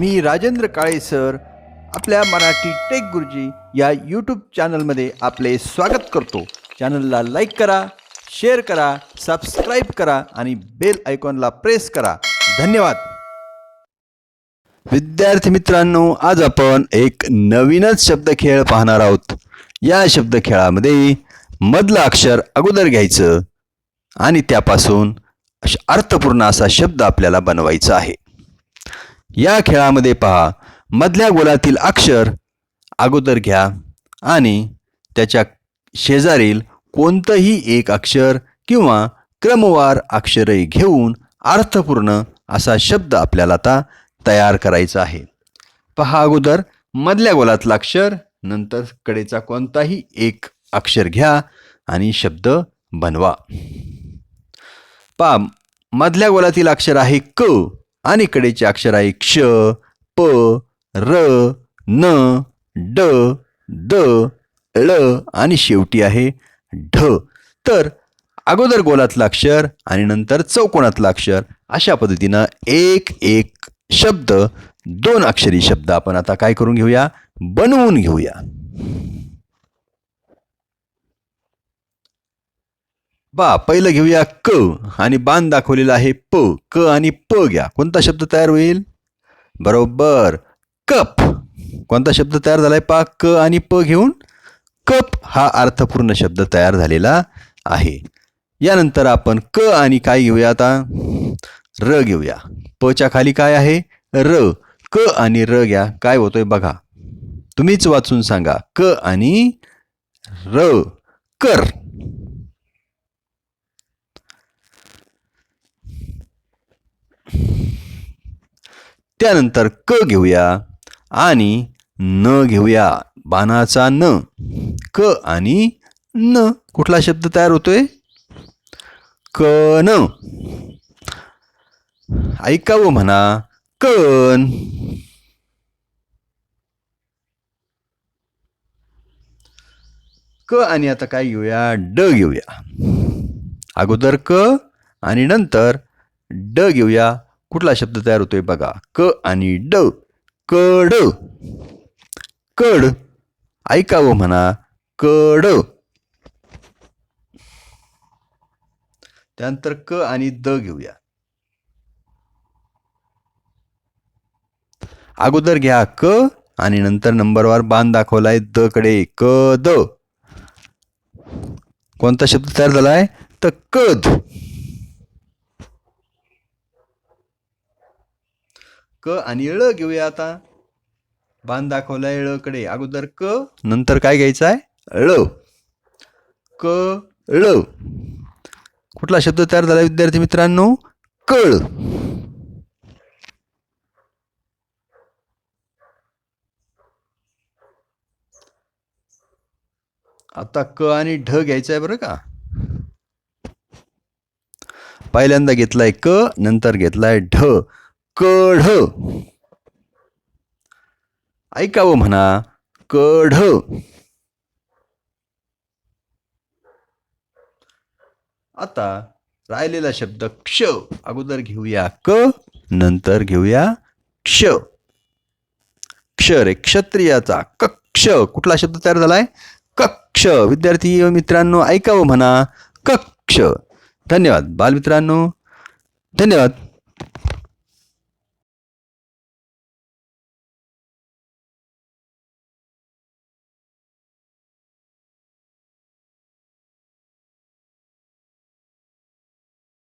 मी Rajendra Kale sir. आपल्या Marathi take गुरुजी या यूट्यूब चॅनलमध्ये आपले स्वागत करतो. चॅनलला लाईक करा शेअर करा सबस्क्राईब करा आणि बेल आयकॉनला प्रेस करा. धन्यवाद. विद्यार्थी मित्रांनो आज आपण एक नवीनच शब्दखेळ पाहणार आहोत. या शब्दखेळामध्ये मधलं अक्षर अगोदर घ्यायचं आणि त्यापासून अश- अर्थपूर्ण असा शब्द आपल्याला बनवायचा आहे. या खेळामध्ये पहा. मधल्या गोलातील अक्षर अगोदर घ्या आणि त्याच्या शेजारील कोणतंही एक अक्षर किंवा क्रमवार अक्षरही घेऊन अर्थपूर्ण असा शब्द आपल्याला आता तयार करायचा आहे. पहा अगोदर मधल्या गोलातलं अक्षर नंतर कडेचा कोणताही एक अक्षर घ्या आणि शब्द बनवा. पा मधल्या गोलातील अक्षर आहे क. आणि कडेची अक्षर आहे क्ष प र न ड द ळ आणि शेवटी आहे ढ. तर अगोदर गोलातलं अक्षर आणि नंतर चौकोनातलं अक्षर अशा पद्धतीनं एक एक शब्द दोन अक्षरी शब्द आपण आता काय करून घेऊया? बनवून घेऊया. पा पहिलं घेऊया क आणि बाण दाखवलेला आहे प. क आणि प घ्या. कोणता शब्द तयार होईल? बरोबर. कप. कोणता शब्द तयार झालाय पा क आणि प घेऊन? कप हा अर्थपूर्ण शब्द तयार झालेला आहे. यानंतर आपण क आणि काय घेऊया आता? र घेऊया. पच्या खाली काय आहे? र. क आणि र घ्या. काय होतोय बघा. तुम्हीच वाचून सांगा. क आणि र. कर. त्यानंतर क घेऊया आणि न घेऊया. बाणाचा न. क आणि न. कुठला शब्द तयार होतोय? क न ऐकावं म्हणा. कण क आणि आता काय घेऊया? ड घेऊया. अगोदर क आणि नंतर ड घेऊया. कुठला शब्द तयार होतोय बघा? क आणि ड. कड. कड. ऐकावं म्हणा. कड. त्यानंतर क आणि द घेऊया. अगोदर घ्या क आणि नंतर नंबरवार बाण दाखवलाय द कडे. क द. कोणता शब्द तयार झालाय? तर कद. क आणि ळ घेऊया आता. बाण दाखवलाय ळ कडे. अगोदर क नंतर काय घ्यायचं आहे ळ. क. ळ. कुठला शब्द तयार झाला विद्यार्थी मित्रांनो? कळ आता क आणि ढ घ्यायचं आहे बरं का? पहिल्यांदा घेतलाय क नंतर घेतलाय ढ. कढ. ऐकावं हो म्हणा कढ. आता राहिलेला शब्द क्ष अगोदर घेऊया क नंतर घेऊया क्ष. क्ष रे क्षत्रियाचा कक्ष. कुठला शब्द तयार झालाय? कक्ष. विद्यार्थी मित्रांनो ऐकावं हो म्हणा कक्ष. धन्यवाद बालमित्रांनो. धन्यवाद.